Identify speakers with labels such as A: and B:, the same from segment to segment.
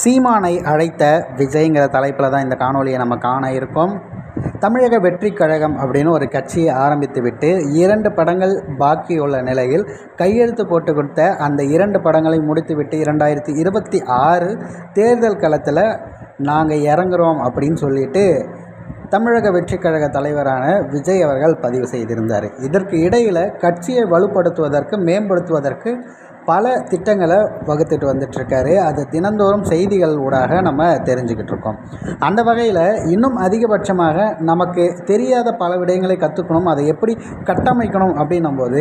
A: சீமானை அழைத்த விஜய்ங்கிற தலைப்பில் தான் இந்த காணொலியை நம்ம காண இருக்கோம் தமிழக வெற்றி கழகம் அப்படின்னு ஒரு கட்சியை ஆரம்பித்துவிட்டு இரண்டு படங்கள் பாக்கி உள்ள நிலையில் கையெழுத்து போட்டு கொடுத்த அந்த இரண்டு படங்களை முடித்துவிட்டு இரண்டாயிரத்தி இருபத்தி ஆறு தேர்தல் களத்தில் நாங்கள் இறங்குறோம் அப்படின்னு சொல்லிட்டு தமிழக வெற்றி கழக தலைவரான விஜய் அவர்கள் பதிவு செய்திருந்தார் இதற்கு இடையில் கட்சியை வலுப்படுத்துவதற்கு மேம்படுத்துவதற்கு பல திட்டங்களை வகுத்துட்டு வந்துட்டுருக்காரு அது தினந்தோறும் செய்திகள் ஊடாக நம்ம தெரிஞ்சுக்கிட்டு இருக்கோம் அந்த வகையில் இன்னும் அதிகபட்சமாக நமக்கு தெரியாத பல விடயங்களை கற்றுக்கணும் அதை எப்படி கட்டமைக்கணும் அப்படின்னும் போது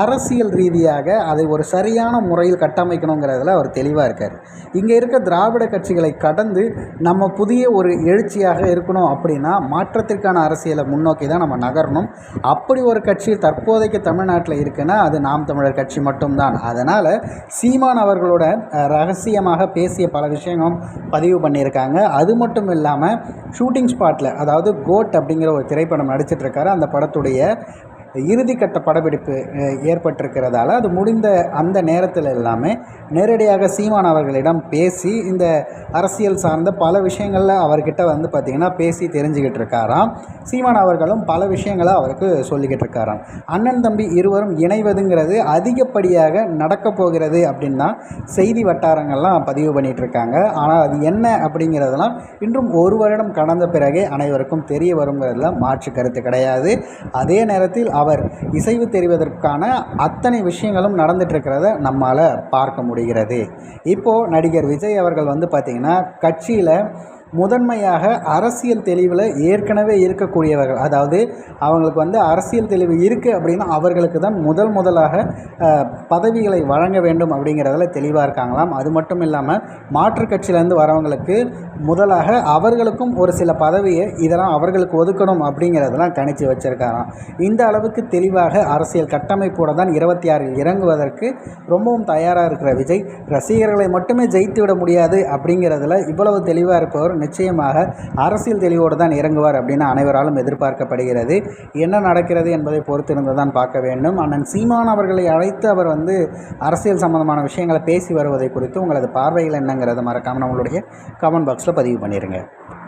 A: அரசியல் ரீதியாக அதை ஒரு சரியான முறையில் கட்டமைக்கணுங்கிறதுல அவர் தெளிவாக இருக்கார் இங்கே இருக்க திராவிட கட்சிகளை கடந்து நம்ம புதிய ஒரு எழுச்சியாக இருக்கணும் அப்படின்னா மாற்றத்திற்கான அரசியலை முன்னோக்கி தான் நம்ம நகரணும் அப்படி ஒரு கட்சி தற்போதைக்கு தமிழ்நாட்டில் இருக்குன்னா அது நாம் தமிழர் கட்சி மட்டும்தான் அதனால் அதனால் சீமான் அவர்களோட ரகசியமாக பேசிய பல விஷயங்களும் பதிவு பண்ணியிருக்காங்க அது மட்டும் இல்லாமல் ஷூட்டிங் ஸ்பாட்டில் அதாவது கோட் அப்படிங்கிற ஒரு திரைப்படம் நடிச்சிட்ருக்காரு அந்த படத்துடைய இறுதிக்கட்ட படப்பிடிப்பு ஏற்பட்டிருக்கிறதால அது முடிந்த அந்த நேரத்தில் எல்லாமே நேரடியாக சீமான் அவர்களிடம் பேசி இந்த அரசியல் சார்ந்த பல விஷயங்களில் அவர்கிட்ட வந்து பார்த்திங்கன்னா பேசி தெரிஞ்சுக்கிட்டு இருக்காராம் சீமான் அவர்களும் பல விஷயங்களை அவருக்கு சொல்லிக்கிட்டு இருக்காராம் அண்ணன் தம்பி இருவரும் இணைவதுங்கிறது அதிகப்படியாக நடக்க போகிறது அப்படின்னு தான் செய்தி வட்டாரங்கள்லாம் பதிவு பண்ணிகிட்ருக்காங்க ஆனால் அது என்ன அப்படிங்கிறதுலாம் இன்றும் ஒரு வருடம் கடந்த பிறகே அனைவருக்கும் தெரிய வருங்கிறதுல மாற்று கருத்து கிடையாது அதே நேரத்தில் அவர் இசைவு தெரிவதற்கான அத்தனை விஷயங்களும் இருக்கிறத நம்மால் பார்க்க முடிகிறது இப்போது நடிகர் விஜய் அவர்கள் வந்து பார்த்திங்கன்னா கட்சியில் முதன்மையாக அரசியல் தெளிவில் ஏற்கனவே இருக்கக்கூடியவர்கள் அதாவது அவங்களுக்கு வந்து அரசியல் தெளிவு இருக்குது அப்படின்னா அவர்களுக்கு தான் முதல் முதலாக பதவிகளை வழங்க வேண்டும் அப்படிங்கிறதுல தெளிவாக இருக்காங்களாம் அது மட்டும் இல்லாமல் மாற்றுக் கட்சியிலேருந்து வரவங்களுக்கு முதலாக அவர்களுக்கும் ஒரு சில பதவியை இதெல்லாம் அவர்களுக்கு ஒதுக்கணும் அப்படிங்கிறதெல்லாம் கணிச்சு வச்சுருக்காராம் இந்த அளவுக்கு தெளிவாக அரசியல் கட்டமைப்போடு தான் இருபத்தி ஆறில் இறங்குவதற்கு ரொம்பவும் தயாராக இருக்கிற விஜய் ரசிகர்களை மட்டுமே ஜெயித்து விட முடியாது அப்படிங்கிறதுல இவ்வளவு தெளிவாக இருப்பவர் நிச்சயமாக அரசியல் தெளிவோடு தான் இறங்குவார் அப்படின்னு அனைவராலும் எதிர்பார்க்கப்படுகிறது என்ன நடக்கிறது என்பதை பொறுத்திருந்து தான் பார்க்க வேண்டும் அண்ணன் சீமான் அவர்களை அழைத்து அவர் வந்து அரசியல் சம்பந்தமான விஷயங்களை பேசி வருவதை குறித்து உங்களது பார்வைகள் என்னங்கிறத மறக்காமல் நம்மளுடைய கமெண்ட் பாக்ஸில் பதிவு பண்ணிடுங்க